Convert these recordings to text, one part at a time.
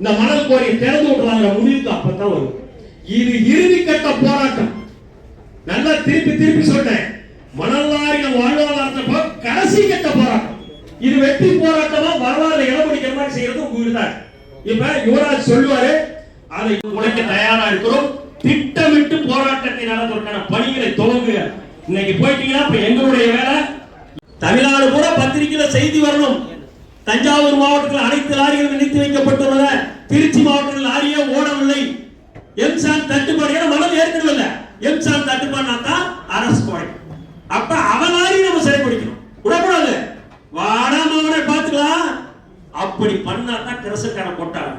இந்த மணல் கோரியை திறந்து விடுறாங்க முடிவுக்கு அப்பதான் வரும். இது இறுதி கட்ட போராட்டம். நல்லா திருப்பி திருப்பி சொல்றேன் மணல் லாரியில வாழ்வாதாரத்தை கடைசி கட்ட போராட்டம். இது வெற்றி போராட்டமா வரலாறு இடம் மாதிரி செய்யறது உங்க வீடு இப்ப யுவராஜ் சொல்லுவாரு அதை உழைக்க தயாரா இருக்கிறோம். திட்டமிட்டு போராட்டத்தை நடத்துவதற்கான பணிகளை துவங்குக. இன்னைக்கு போயிட்டீங்கன்னா இப்ப எங்களுடைய வேலை. தமிழ்நாடு கூட பத்திரிகையில செய்தி வரணும். தஞ்சாவூர் மாவட்டத்தில் அனைத்து லாரிகளும் நிறுத்தி வைக்கப்பட்டுள்ளன. திருச்சி மாவட்டத்தில் லாரியே ஓடவில்லை. எம்சான் தட்டுப்பாடு. ஏன்னா மனம் ஏற்கனவே எம்சான் தட்டுப்பாடுனா தான் அரசு குறை அப்ப அவன் லாரி நம்ம சிறைப்பிடிக்கணும் விடக்கூடாது. வாடா மகனை பார்த்துக்கலாம். அப்படி பண்ணா தான் கிரசக்கான போட்டாங்க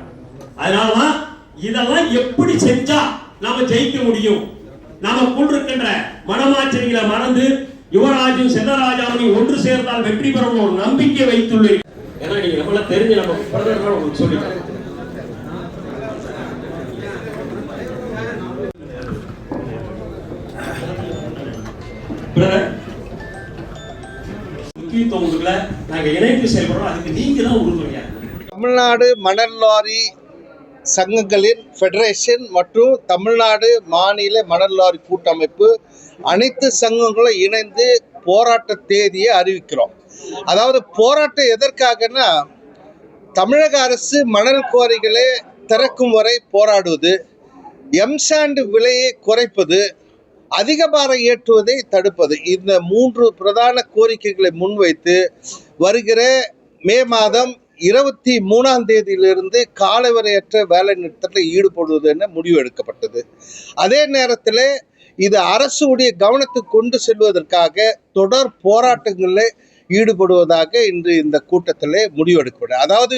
அதனாலதான் இதெல்லாம் எப்படி செஞ்சா நாம ஜெயிக்க முடியும்? நாம இருக்கின்ற மனமாச்சரிகளை மறந்து யுவராஜும் செல்லராஜாவையும் ஒன்று சேர்ந்தால் வெற்றி பெறும் ஒரு நம்பிக்கை வைத்துள்ளீர்கள். ஏன்னா நீங்க நம்மள தெரிஞ்சு நம்ம பிரதமர் உங்களுக்கு சொல்லிட்டேன். முக்கியத்துவம் நாங்கள் நாங்க செயல்படுறோம். அதுக்கு நீங்கள் தான் உறுதுணையாக தமிழ்நாடு மணல் லாரி சங்கங்களின் ஃபெடரேஷன் மற்றும் தமிழ்நாடு மாநில மணல் லாரி கூட்டமைப்பு அனைத்து சங்கங்களும் இணைந்து போராட்ட தேதியை அறிவிக்கிறோம். அதாவது போராட்டம் எதற்காகன்னா தமிழக அரசு மணல் குவாரிகளை திறக்கும் வரை போராடுவது எம்சாண்டு விலையை குறைப்பது அதிக பாரம் ஏற்றுவதை தடுப்பது. இந்த மூன்று பிரதான கோரிக்கைகளை முன்வைத்து வருகிற மே மாதம் இருபத்தி மூணாம் தேதியிலிருந்து காலவரையற்ற வேலை நிறுத்தத்தில் ஈடுபடுவது என முடிவு எடுக்கப்பட்டது. அதே நேரத்தில் இது அரசுடைய கவனத்துக்கு கொண்டு செல்வதற்காக தொடர் போராட்டங்களில் ஈடுபடுவதாக இன்று இந்த கூட்டத்தில் முடிவெடுக்கப்படும் அதாவது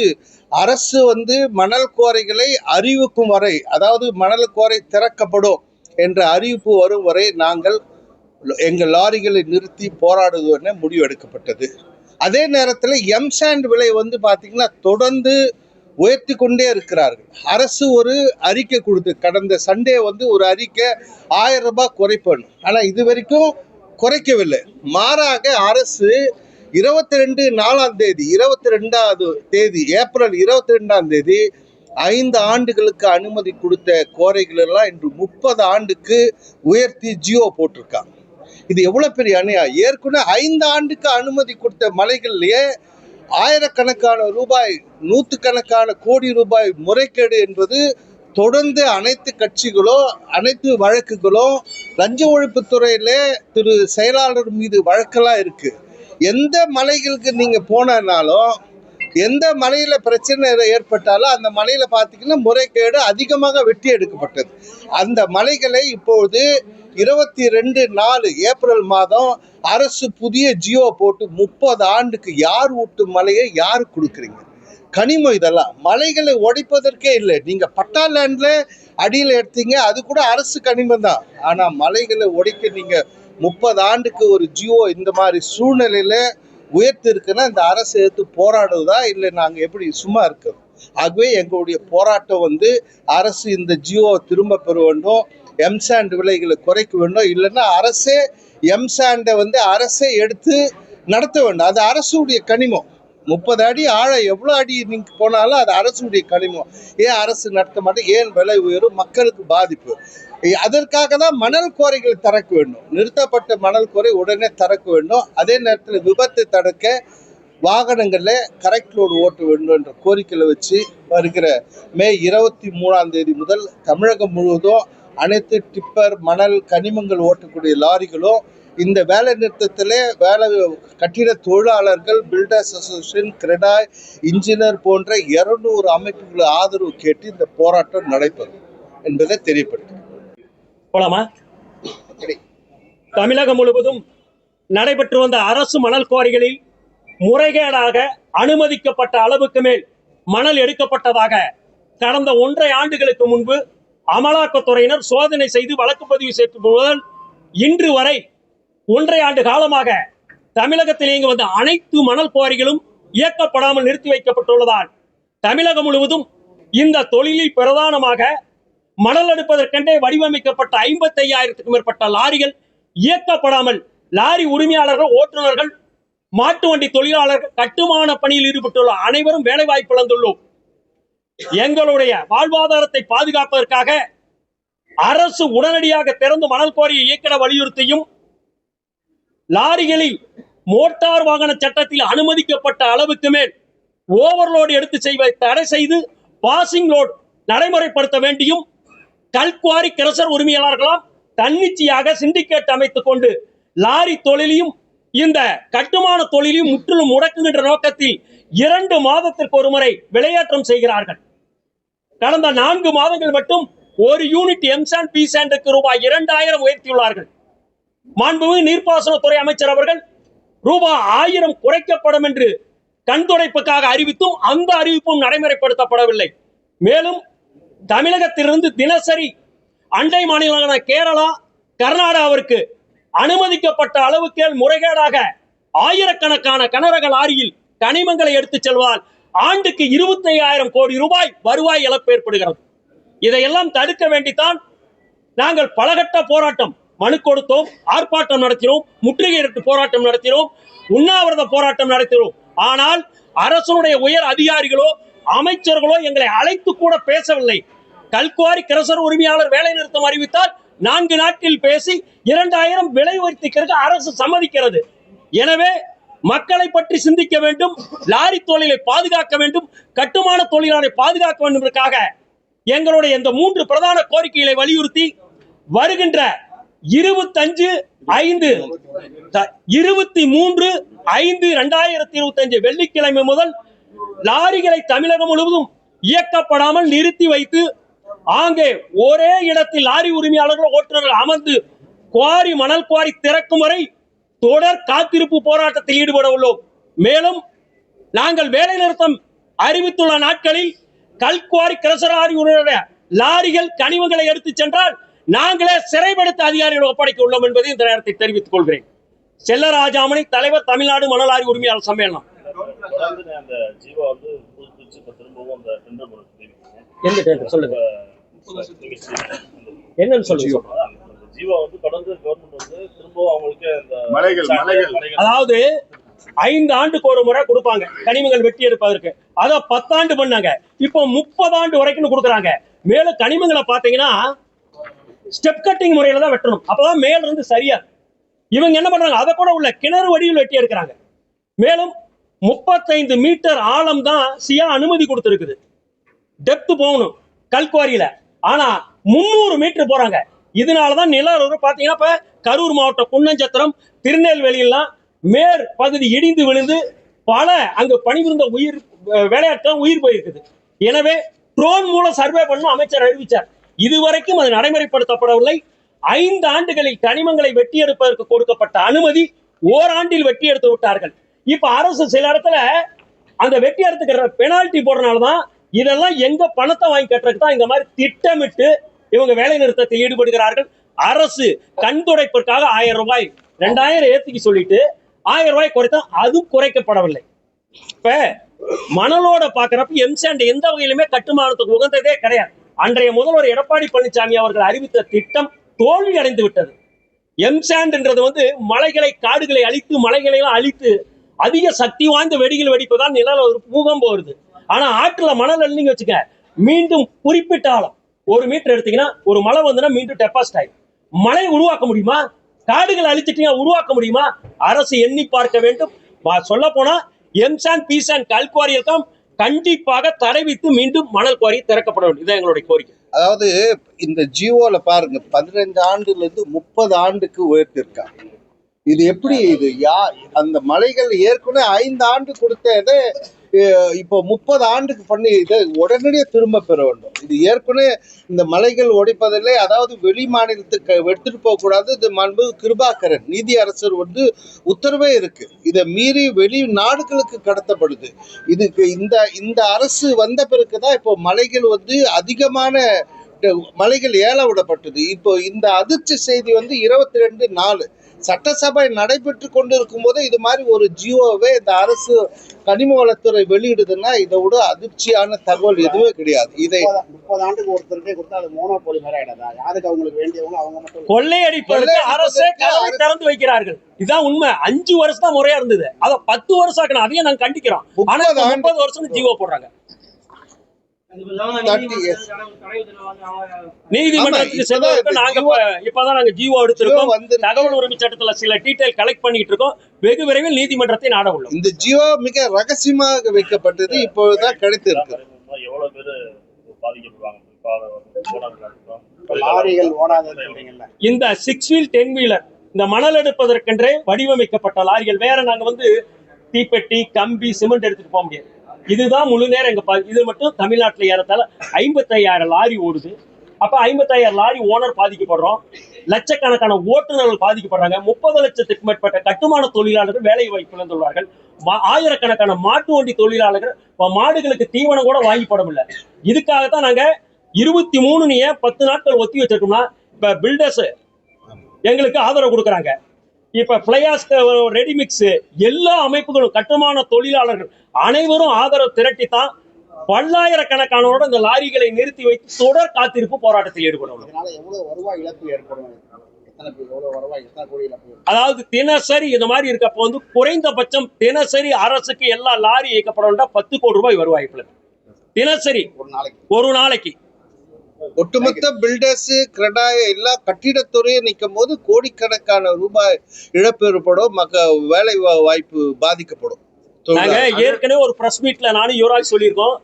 அரசு வந்து மணல் கோரைகளை அறிவிக்கும் வரை அதாவது மணல் கோரை திறக்கப்படும் என்ற அறிவிப்பு வரும் வரை நாங்கள் எங்கள் லாரிகளை நிறுத்தி போராடுவது என முடிவெடுக்கப்பட்டது அதே நேரத்தில் எம்சாண்ட் விலை வந்து பார்த்திங்கன்னா தொடர்ந்து உயர்த்தி கொண்டே இருக்கிறார்கள். அரசு ஒரு அறிக்கை கொடுத்து கடந்த சண்டே வந்து ஒரு அறிக்கை ஆயிரம் ரூபாய் குறைப்பணும் ஆனால் இது வரைக்கும் குறைக்கவில்லை. மாறாக அரசு இருபத்தி ரெண்டு நாலாம் தேதி இருபத்தி ரெண்டாவது தேதி ஏப்ரல் இருபத்தி ரெண்டாம் தேதி ஐந்து ஆண்டுகளுக்கு அனுமதி கொடுத்த கோரைகள் எல்லாம் இன்று முப்பது ஆண்டுக்கு உயர்த்தி ஜியோ போட்டிருக்காங்க. இது எவ்வளவு பெரிய அணியா ஏற்கனவே ஐந்து ஆண்டுக்கு அனுமதி கொடுத்த மலைகள்லயே ஆயிரக்கணக்கான ரூபாய் நூற்றுக்கணக்கான கோடி ரூபாய் முறைகேடு என்பது தொடர்ந்து அனைத்து கட்சிகளும் அனைத்து வழக்குகளும் லஞ்ச ஒழிப்புத்துறையிலே திரு செயலாளர் மீது வழக்கெல்லாம் இருக்கு. எந்த மலைகளுக்கு நீங்க போனனாலும் எந்த மலையில் பிரச்சனை ஏற்பட்டாலும் அந்த மலையில் பார்த்தீங்கன்னா முறைகேடு அதிகமாக வெட்டி எடுக்கப்பட்டது. அந்த மலைகளை இப்பொழுது இருபத்தி ரெண்டு நாலு ஏப்ரல் மாதம் அரசு புதிய ஜியோ போட்டு முப்பது ஆண்டுக்கு யார் ஊட்டும் மலையை யார் கொடுக்குறீங்க? கனிமம் இதெல்லாம் மலைகளை உடைப்பதற்கே இல்லை. நீங்கள் பட்டா லேண்ட்ல அடியில் எடுத்தீங்க அது கூட அரசு கனிமம் தான். ஆனால் மலைகளை உடைக்க நீங்கள் முப்பது ஆண்டுக்கு ஒரு ஜியோ இந்த மாதிரி சூழ்நிலையில் உயர்த்திருக்குன்னா இந்த அரசு எடுத்து போராடுவதா? இல்லை நாங்கள் எப்படி சும்மா இருக்கோம்? ஆகவே எங்களுடைய போராட்டம் வந்து அரசு இந்த ஜியோவை திரும்ப பெற வேண்டும். எம்சாண்ட் விலைகளை குறைக்க வேண்டும். இல்லைன்னா அரசே எம்சாண்டை வந்து அரசே எடுத்து நடத்த வேண்டும். அது அரசுடைய கனிமம். முப்பது அடி ஆழம் எவ்வளோ அடி நீங்கள் போனாலும் அது அரசுடைய கனிமம். ஏன் அரசு நடத்த மாட்டேன் ஏன் விலை உயரும்? மக்களுக்கு பாதிப்பு. அதற்காக தான் மணல் கோரைகள் திறக்க வேண்டும். நிறுத்தப்பட்ட மணல் கோரை உடனே திறக்க வேண்டும். அதே நேரத்தில் விபத்து தடுக்க வாகனங்களில் கரெக்ட் லோடு ஓட்ட வேண்டும் என்ற கோரிக்கையில் வச்சு வருகிற மே இருபத்தி மூணாம் தேதி முதல் தமிழகம் முழுவதும் அனைத்து டிப்பர் மணல் கனிமங்கள் ஓட்டக்கூடிய லாரிகளும் இந்த வேலை நிறுத்தத்தில் வேலை கட்டிட தொழிலாளர்கள் பில்டர்ஸ் அசோசியேஷன் கிரெடாய் இன்ஜினியர் போன்ற இருநூறு அமைப்புகள் ஆதரவு கேட்டு இந்த போராட்டம் நடைபெறும் என்பதை தெரியப்படுத்தும் போலாமா? தமிழகம் முழுவதும் நடைபெற்று வந்த அரசு மணல் குவாரிகளில் முறைகேடாக அனுமதிக்கப்பட்ட அளவுக்கு மேல் மணல் எடுக்கப்பட்டதாக கடந்த ஒன்றை ஆண்டுகளுக்கு முன்பு அமலாக்கத்துறையினர் சோதனை செய்து வழக்கு பதிவு செய்து முதல் இன்று வரை ஒன்றை ஆண்டு காலமாக தமிழகத்தில் இயங்கி வந்த அனைத்து மணல் குவாரிகளும் இயக்கப்படாமல் நிறுத்தி வைக்கப்பட்டுள்ளதால் தமிழகம் முழுவதும் இந்த தொழிலில் பிரதானமாக மணல் எடுப்பதற்கென்றே வடிவமைக்கப்பட்ட ஐம்பத்தி ஐயாயிரத்துக்கும் மேற்பட்ட லாரிகள் இயக்கப்படாமல் லாரி உரிமையாளர்கள் ஓட்டுநர்கள் மாட்டு வண்டி தொழிலாளர்கள் கட்டுமான பணியில் ஈடுபட்டுள்ள அனைவரும் வேலைவாய்ப்பு இழந்துள்ளோம். எங்களுடைய வாழ்வாதாரத்தை பாதுகாப்பதற்காக அரசு உடனடியாக திறந்து மணல் கோரியை இயக்கிட வலியுறுத்தியும் லாரிகளில் மோட்டார் வாகன சட்டத்தில் அனுமதிக்கப்பட்ட அளவுக்கு மேல் ஓவர்லோடு எடுத்து செய்வதை தடை செய்து பாசிங் லோட் நடைமுறைப்படுத்த வேண்டியும் கல்குவாரி கிரசர் உரிமையாளர்களாம் தன்னிச்சையாக சிண்டிகேட் அமைத்துக் கொண்டு லாரி தொழிலையும் இந்த கட்டுமான தொழிலையும் முற்றிலும் முடக்குகின்ற நோக்கத்தில் இரண்டு மாதத்திற்கு ஒரு முறை விளையாட்டம் செய்கிறார்கள். கடந்த நான்கு மாதங்கள் மட்டும் ஒரு யூனிட் எம்சான் பி சாண்டுக்கு ரூபாய் இரண்டாயிரம் உயர்த்தியுள்ளார்கள். மாண்புமிகு நீர்ப்பாசனத்துறை அமைச்சர் அவர்கள் ரூபாய் ஆயிரம் குறைக்கப்படும் என்று கண்துடைப்புக்காக அறிவித்தும் அந்த அறிவிப்பும் நடைமுறைப்படுத்தப்படவில்லை. மேலும் தமிழகத்திலிருந்து தினசரி அண்டை மாநிலங்களான கேரளா கர்நாடகாவிற்கு அனுமதிக்கப்பட்ட அளவுக்கேல் முறைகேடாக ஆயிரக்கணக்கான கனரக லாரியில் கனிமங்களை எடுத்துச் செல்வால் ஆண்டுக்கு இருபத்தி கோடி ரூபாய் வருவாய் இழப்பு ஏற்படுகிறது. இதையெல்லாம் தடுக்க வேண்டித்தான் நாங்கள் பலகட்ட போராட்டம் மனு கொடுத்தோம் ஆர்ப்பாட்டம் நடத்தினோம் முற்றுகையிட்டு போராட்டம் நடத்தினோம் உண்ணாவிரத போராட்டம் நடத்தினோம். ஆனால் அரசனுடைய உயர் அதிகாரிகளோ அமைச்சர்களோ எங்களை அழைத்து கூட பேசவில்லை. கல்குவாரி கிரசர் உரிமையாளர் வேலை நிறுத்தம் அறிவித்தால் நான்கு நாட்களில் பேசி இரண்டாயிரம் விலை உயர்த்திக்கிறது அரசு சம்மதிக்கிறது. எனவே மக்களை பற்றி சிந்திக்க வேண்டும் லாரி தொழிலை பாதுகாக்க வேண்டும் கட்டுமான தொழிலாளரை பாதுகாக்க வேண்டும் என்பதற்காக எங்களுடைய இந்த மூன்று பிரதான கோரிக்கைகளை வலியுறுத்தி வருகின்ற இருபத்தஞ்சு ஐந்து. இருபத்தி மூன்று ஐந்து இரண்டாயிரத்தி இருபத்தஞ்சு வெள்ளிக்கிழமை முதல் லாரிகளை தமிழகம் முழுவதும் இயக்கப்படாமல் நிறுத்தி வைத்து ஆங்கே ஒரே இடத்தில் லாரி உரிமையாளர்கள் ஓட்டுநர்கள் அமர்ந்து குவாரி மணல் குவாரி திறக்கும் வரை தொடர் காத்திருப்பு போராட்டத்தில் ஈடுபட உள்ளோம். மேலும் நாங்கள் வேலை நிறுத்தம் அறிவித்துள்ள நாட்களில் கல்குவாரி கிரசராரி லாரிகள் கனிமங்களை எடுத்துச் சென்றால் நாங்களே சிறைப்படுத்த அதிகாரிகள் ஒப்படைக்க உள்ளோம் என்பதை இந்த நேரத்தை தெரிவித்துக் கொள்கிறேன். செல்லராஜாமணி தலைவர் தமிழ்நாடு மணலாரி உரிமையாளர் சம்மேளனம். சொல்லுங்க. என்னன்னு சொல்லுங்க. அந்த ஜீவா வந்து தொடர்ந்து கவர்மெண்ட் வந்து திரும்பவும் அவங்களுக்கு அந்த மலைகள், மலைகள். அதாவது ஐந்து ஆண்டுக்கு ஒரு முறை கொடுப்பாங்க. கனிமங்கள் வெட்டி எடுப்பதற்கு. அத பத்தாண்டு பண்ணாங்க. இப்போ முப்பது ஆண்டு வரைக்கும் கொடுக்குறாங்க. மேலும் கனிமங்களை பாத்தீங்கன்னா ஸ்டெப் கட்டிங் முறையில தான் வெட்டணும். அப்பதான் மேல இருந்து சரியா. இவங்க என்ன பண்றாங்க? அதை கூட உள்ள கிணறு வடிவில் வெட்டி எடுக்கிறாங்க. மேலும் முப்பத்தைந்து மீட்டர் ஆழம் தான் சியா அனுமதி கொடுத்துருக்குது. டெப்த் போகணும் கல்குவாரியில ஆனா முந்நூறு மீட்டர் போறாங்க. இதனாலதான் நிலவரம் பாத்தீங்கன்னா இப்ப கரூர் மாவட்டம் குன்னஞ்சத்திரம் திருநெல்வேலியெல்லாம் மேற் பகுதி இடிந்து விழுந்து பல அங்கு பணிபுரிந்த உயிர் விளையாட்டு உயிர் போயிருக்குது. எனவே ட்ரோன் மூலம் சர்வே பண்ணும் அமைச்சர் அறிவிச்சார். இதுவரைக்கும் அது நடைமுறைப்படுத்தப்படவில்லை. ஐந்து ஆண்டுகளில் கனிமங்களை வெட்டி எடுப்பதற்கு கொடுக்கப்பட்ட அனுமதி ஓராண்டில் வெட்டி எடுத்து விட்டார்கள். இப்ப அரசு சில இடத்துல அந்த வெட்டி எடுத்துக்கிற பெனால்டி போடுறதுனால இதெல்லாம் எங்க பணத்தை வாங்கி கட்டுறதுக்கு தான் இந்த மாதிரி திட்டமிட்டு இவங்க வேலை நிறுத்தத்தில் ஈடுபடுகிறார்கள். அரசு கண் துடைப்பிற்காக ஆயிரம் ரூபாய் ரெண்டாயிரம் ஏத்திக்கு சொல்லிட்டு ஆயிரம் ரூபாய் குறைத்தா அது குறைக்கப்படவில்லை. இப்ப மணலோட பாக்குறப்ப எம்சாண்ட் எந்த வகையிலுமே கட்டுமானத்துக்கு உகந்ததே கிடையாது. அன்றைய முதல்வர் எடப்பாடி பழனிசாமி அவர்கள் அறிவித்த திட்டம் தோல்வி அடைந்து விட்டது. எம்சாண்ட்ன்றது வந்து மலைகளை காடுகளை அழித்து மலைகளை எல்லாம் அழித்து அதிக சக்தி வாய்ந்த வெடிகள் வெடிப்பதால் நிழல் ஒரு பூகம்பம் வருது. ஆனா ஆற்றுல மணல் அள்ளிங்க வச்சுக்க மீண்டும் குறிப்பிட்ட ஆழம். ஒரு மீட்டர் எடுத்தீங்கன்னா ஒரு மழை வந்துன்னா மீண்டும் டெபாசிட் ஆகும் மழை உருவாக்க முடியுமா? காடுகளை அழிச்சிட்டீங்க உருவாக்க முடியுமா? அரசு எண்ணி பார்க்க வேண்டும். சொல்ல போனா எம்சான் பீசான் கல்குவாரியெல்லாம் கண்டிப்பாக தடை வித்து மீண்டும் மணல் குவாரி திறக்கப்பட வேண்டும். இதான் எங்களுடைய கோரிக்கை. அதாவது இந்த ஜியோல பாருங்க பதினஞ்சு ஆண்டுல இருந்து முப்பது ஆண்டுக்கு உயர்த்திருக்காங்க இது எப்படி இது? யா அந்த மலைகள் ஏற்கனவே ஐந்து ஆண்டு கொடுத்தது இப்போ முப்பது ஆண்டுக்கு பண்ணி இதை உடனடியாக திரும்ப பெற வேண்டும். இது ஏற்கனவே இந்த மலைகள் உடைப்பதில்லை அதாவது வெளி மாநிலத்துக்கு எடுத்துட்டு போகக்கூடாது இது மண்பு கிருபாகரன் நீதி அரசர் வந்து உத்தரவே இருக்கு. இதை மீறி வெளி நாடுகளுக்கு கடத்தப்படுது. இதுக்கு இந்த இந்த அரசு வந்த பிறகுதான் இப்போ மலைகள் வந்து அதிகமான மலைகள் ஏல விடப்பட்டது இப்போ இந்த அதிர்ச்சி செய்தி வந்து இருபத்தி ரெண்டு நாலு. சட்டசபை நடைபெற்று கொண்டு இருக்கும்போது இது மாதிரி ஒரு ஜியோவை இந்த அரசு கனிம வளத்துறை வெளியிடுதுன்னா இதை விட அதிர்ச்சியான தகவல் எதுவுமே கிடையாது. இதை முப்பது- ஆண்டுக்கு ஒருத்தருக்கே கொடுத்தா அது மோனோபோலி மாதிரி ஆயிடாதா? யாருக்கு அவங்களுக்கு வேண்டியவங்க அவங்க மட்டும் கொள்ளையடிப்பதற்கு அரசே கதவை திறந்து வைக்கிறார்கள். இதான் உண்மை. அஞ்சு வருஷம் தான் முறையா இருந்தது. அத பத்து வருஷம் ஆக்கணும் அதையும் நாங்க கண்டிக்கிறோம். ஆனா முப்பது வருஷம் ஜீவோ போடுறாங்க. நீதிமன்றத்துக்கு நாங்க இப்பதான் நாங்க ஜீவோ எடுத்திருக்கோம். தகவல் உரிமை சட்டத்துல சில டீடைல் கலெக்ட் பண்ணிட்டு இருக்கோம். வெகு விரைவில் நீதிமன்றத்தை நாட உள்ளோம். இந்த ஜியோ மிக ரகசியமாக வைக்கப்பட்டது இப்பொழுதுதான் கிடைத்திருக்கு. எவ்வளவு பேர் பாதிக்கப்படுவாங்க இந்த சிக்ஸ் வீல் டென் வீலர் இந்த மணல் எடுப்பதற்கென்றே வடிவமைக்கப்பட்ட லாரிகள் வேற நாங்க வந்து தீப்பெட்டி கம்பி சிமெண்ட் எடுத்துட்டு போக முடியாது. இதுதான் முழு நேரம் எங்க பா- இது மட்டும் தமிழ்நாட்டில் ஏறத்தால ஐம்பத்தையாயிரம் லாரி ஓடுது. அப்ப ஐம்பத்தாயிரம் லாரி ஓனர் பாதிக்கப்படுறோம். லட்சக்கணக்கான ஓட்டுநர்கள் பாதிக்கப்படுறாங்க. முப்பது லட்சத்துக்கு மேற்பட்ட கட்டுமான தொழிலாளர்கள் வேலை வாய்ப்பு இழந்துள்ளார்கள். ஆயிரக்கணக்கான மாட்டு வண்டி தொழிலாளர்கள் மாடுகளுக்கு தீவனம் கூட வாங்கி போட முடியல. இதுக்காகத்தான் நாங்க இருபத்தி மூணு பத்து நாட்கள் ஒத்தி வச்சிருக்கோம்னா இப்ப பில்டர்ஸ் எங்களுக்கு ஆதரவு கொடுக்குறாங்க. இப்ப பிளையாஸ் ரெடிமிக்ஸ் எல்லா அமைப்புகளும் கட்டுமான தொழிலாளர்கள் அனைவரும் ஆதரவு திரட்டித்தான் பல்லாயிரக்கணக்கானோட இந்த லாரிகளை நிறுத்தி வைத்து தொடர் காத்திருப்பு போராட்டத்தில் வருவாய் வருவாய் ஏற்படும்? அதாவது தினசரி இந்த மாதிரி இருக்கப்போ வந்து குறைந்தபட்சம் தினசரி அரசுக்கு எல்லா லாரி இயக்கப்பட பத்து கோடி ரூபாய் வருவாய்ப்புல தினசரி ஒரு நாளைக்கு. ஒட்டுமொத்த பில்டர்ஸ் கிரெடாய் எல்லா கட்டிடத்துறையும் நிற்கும் போது கோடிக்கணக்கான ரூபாய் இழப்பு ஏற்படும் மக்க வேலை வாய்ப்பு பாதிக்கப்படும். ஏற்கனவே ஒரு பிரஸ் மீட்ல நானும் யுவராஜ் சொல்லியிருக்கோம்.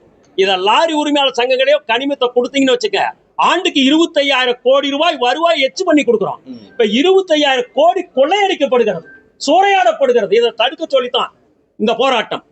இத லாரி உரிமையாளர் சங்கங்களே கனிமத்தை கொடுத்தீங்கன்னு வச்சுக்க ஆண்டுக்கு இருபத்தையாயிரம் கோடி ரூபாய் வருவாய் எச்சு பண்ணி கொடுக்குறோம். இப்ப இருபத்தையாயிரம் கோடி கொள்ளையடிக்கப்படுகிறது சூறையாடப்படுகிறது. இதை தடுக்க சொல்லித்தான் இந்த போராட்டம்.